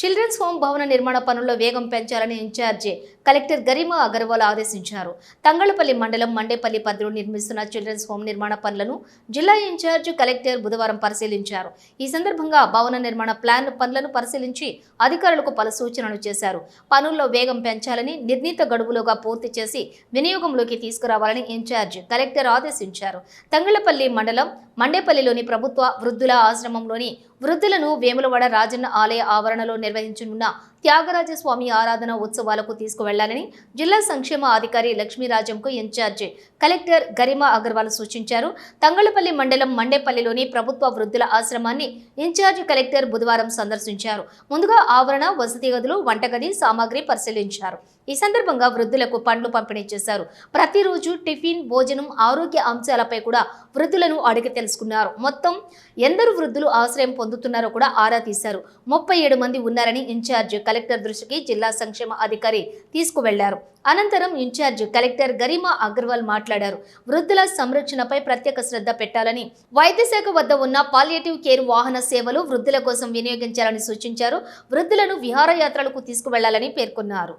Children's home భవన నిర్మాణ పనుల్లో వేగం పెంచాలని ఇన్ఛార్జి కలెక్టర్ గరిమా అగర్వాల్ ఆదేశించారు. తంగళపల్లి మండలం మండేపల్లి పరిధిలో నిర్మిస్తున్న చిల్డ్రన్స్ హోమ్ నిర్మాణ పనులను జిల్లా ఇన్ఛార్జ్ కలెక్టర్ బుధవారం పరిశీలించారు. ఈ సందర్భంగా భవన నిర్మాణ ప్లాన్ పనులను పరిశీలించి అధికారులకు పలు సూచనలు చేశారు. పనుల్లో వేగం పెంచాలని నిర్ణీత గడువులోగా పూర్తి చేసి వినియోగంలోకి తీసుకురావాలని ఇన్ఛార్జ్ కలెక్టర్ ఆదేశించారు. తంగళపల్లి మండలం మండేపల్లిలోని ప్రభుత్వ వృద్ధుల ఆశ్రమంలోని వృద్ధులను వేములవాడ రాజన్న ఆలయ ఆవరణలో నిర్వహించనున్న త్యాగరాజ స్వామి ఆరాధన ఉత్సవాలకు తీసుకువెళ్ళాలని జిల్లా సంక్షేమ అధికారి లక్ష్మీరాజంకు ఇన్ఛార్జి కలెక్టర్ గరిమా అగర్వాల్ సూచించారు. తంగళపల్లి మండలం మండేపల్లిలోని ప్రభుత్వ వృద్ధుల ఆశ్రమాన్ని ఇన్ఛార్జి కలెక్టర్ బుధవారం సందర్శించారు. ముందుగా ఆవరణ వసతి గదులు వంటగది సామాగ్రి పరిశీలించారు. ఈ సందర్భంగా వృద్ధులకు పండ్లు పంపిణీ చేశారు. ప్రతిరోజు టిఫిన్ భోజనం ఆరోగ్య అంశాలపై కూడా వృద్ధులను అడిగి తెలుసుకున్నారు. మొత్తం ఎందరు వృద్ధులు ఆశ్రయం పొందుతున్నారో కూడా ఆరా తీశారు. ముప్పై ఏడు మంది ఉన్నారని ఇన్ఛార్జి కలెక్టర్ దృష్టికి జిల్లా సంక్షేమ అధికారి తీసుకువెళ్ళారు. అనంతరం ఇన్ఛార్జ్ కలెక్టర్ గరిమా అగర్వాల్ మాట్లాడారు. వృద్ధుల సంరక్షణపై ప్రత్యేక శ్రద్ధ పెట్టాలని వైద్యశాఖ వద్ద ఉన్న పాలియేటివ్ కేర్ వాహన సేవలు వృద్ధుల కోసం వినియోగించాలని సూచించారు. వృద్ధులను విహారయాత్రలకు తీసుకువెళ్ళాలని పేర్కొన్నారు.